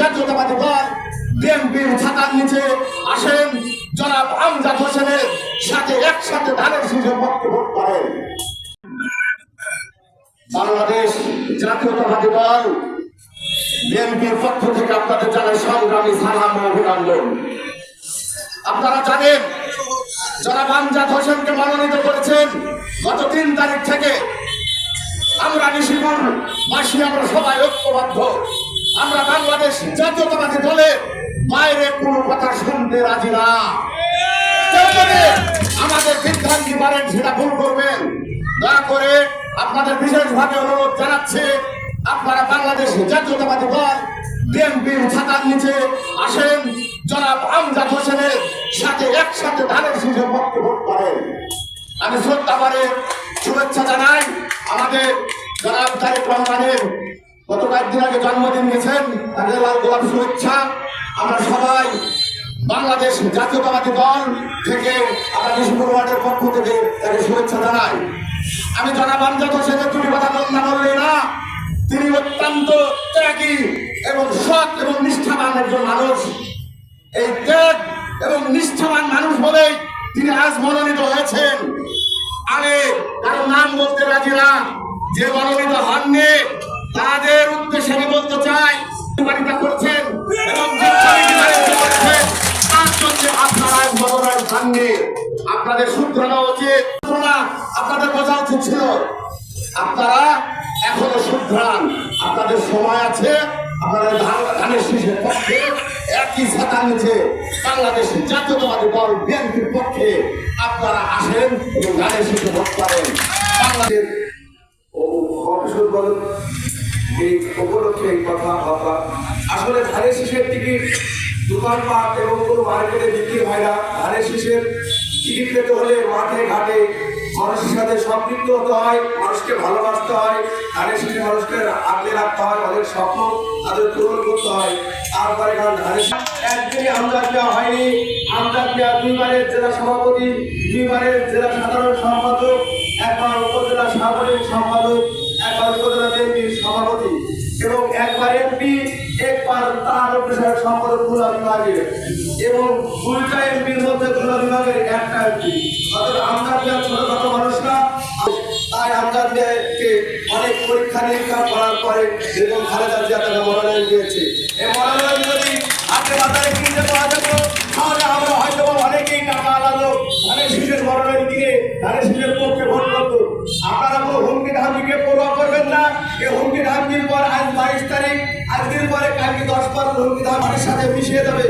জাতীয়তাবাদী দল বিএনপির ছাতার নিচে আসেন জনাব আমজাদ হোসেনের সাথে একসাথে ধানের শীষের পক্ষে ভোট করেন। বাংলাদেশ জাতীয়তাবাদী দল বিএনপির পক্ষ থেকে আপনাদের জানাই সংগ্রামী সালাম ও অভিনন্দন। আপনারা জানেন, জনাব আমজাদ হোসেনকে মনোনীত করেছেন গত তিন তারিখ থেকে। আমরা নিশিপুর বাসী, আমরা সবাই ঐক্যবদ্ধ। আমরা বাংলাদেশ জাতীয়তাবাদী দলে বাইরে কোনো কথা শুনতে রাজি না। আমাদের বিভ্রান্তি পারেন সেটা ভুল করবেন। দয়া করে আপনাদের বিশেষভাবে অনুরোধ জানাচ্ছে, আপনারা বাংলাদেশ জাতীয়তাবাদী দল, বিএনপির ছাতার নিচে আসেন। জনাব আমজাদ হোসেনের সাথে একসাথে ধানের শীষের পক্ষে ভোট করেন। আমি শ্রদ্ধা করে শুভেচ্ছা জানাই আমাদের জনাব তারেক রহমানের গত কয়েকদিন আগে জন্মদিন গেছেন তাকে লাল গোলাপ শুভেচ্ছা। আমরা সবাই বাংলাদেশ জাতীয়তাবাদী দল থেকে আমরা বিষ্ণুপুর ওয়ার্ডের পক্ষ থেকে তাকে শুভেচ্ছা জানাই। আমি জনাব আমজাদ হোসেনের দুটি কথা বলনা বললে না। তিনি অত্যন্ত ত্যাগী এবং সৎ এবং নিষ্ঠাবান একজন মানুষ। এই ত্যাগ এবং নিষ্ঠাবান মানুষ বলেই তিনি আজ মনোনীত হয়েছেন। আমি কারও নাম বলতে রাজি না। যে মনোনীত হননি তাদের উদ্দেশ্যে আমি বলতে চাই সহযোগিতা করছেন এবং আপনাদের উচিত। আপনাদের বোঝা উচিত ছিল। আপনারা এখনও শুধরান আপনাদের সময় আছে। আপনাদের ধান, ধানের শীষের পক্ষে, একই ছাতার নিচে বাংলাদেশ জাতীয়তাবাদী দল, বিএনপির পক্ষে আপনারা আসেন এবং ধানের শীষে ভোট করেন বাংলাদেশ এই উপলক্ষে এই কথা বাবা আসলে ধানের শীষের টিকিট দোকানপাট এবং কোনো মার্কেটে বিক্রি হয় না। ধানের শীষের টিকিট পেতে হলে মাঠে, ঘাটে মানুষের সাথে সম্পৃক্ত হতে হয়, মানুষকে ভালোবাসতে হয়, ধানের শীষে মানুষকে আগলে রাখতে হয়, তাদের স্বপ্ন তাদের পূরণ করতে হয়। তারপরে কারণ ধানের একদিনই আমদাদ দেওয়া হয়নি। আমদাদ দেওয়া দুইবারের জেলা সভাপতি, দুইবারের জেলা সাধারণ সম্পাদক, একবার উপজেলা সাধারণ সম্পাদক। পেশার সম্পাদক খুলনা বিভাগের এবং দুইটা এমপির মধ্যে খুলনা বিভাগের একটা এমপি অর্থাৎ দেওয়া ছোটখাটো মানুষ না। তাই আমদাদ দেয়াকে অনেক পরীক্ষা নিরীক্ষা করার পরে এবং খালেদা জিয়া তাকে মনোনয়ন দিয়েছে। এই মনোনয়ন যদি হাতে বাজারে কিনতে পাওয়া যেত, তাহলে আমরা হয়তো অনেকেই টাকা আলাদা ধানের শীষের মনোনয়ন কিনে ধানের শীষের পক্ষে ভোট করতো। আপনারা কোনো হুমকি ধামকিকে পড়ুয়া করবেন না। এই হুমকি ধামকির পর বাইশ তারিখ আজকের পরে কালকে দশ পর হুমকি ধামকির সাথে মিশিয়ে যাবে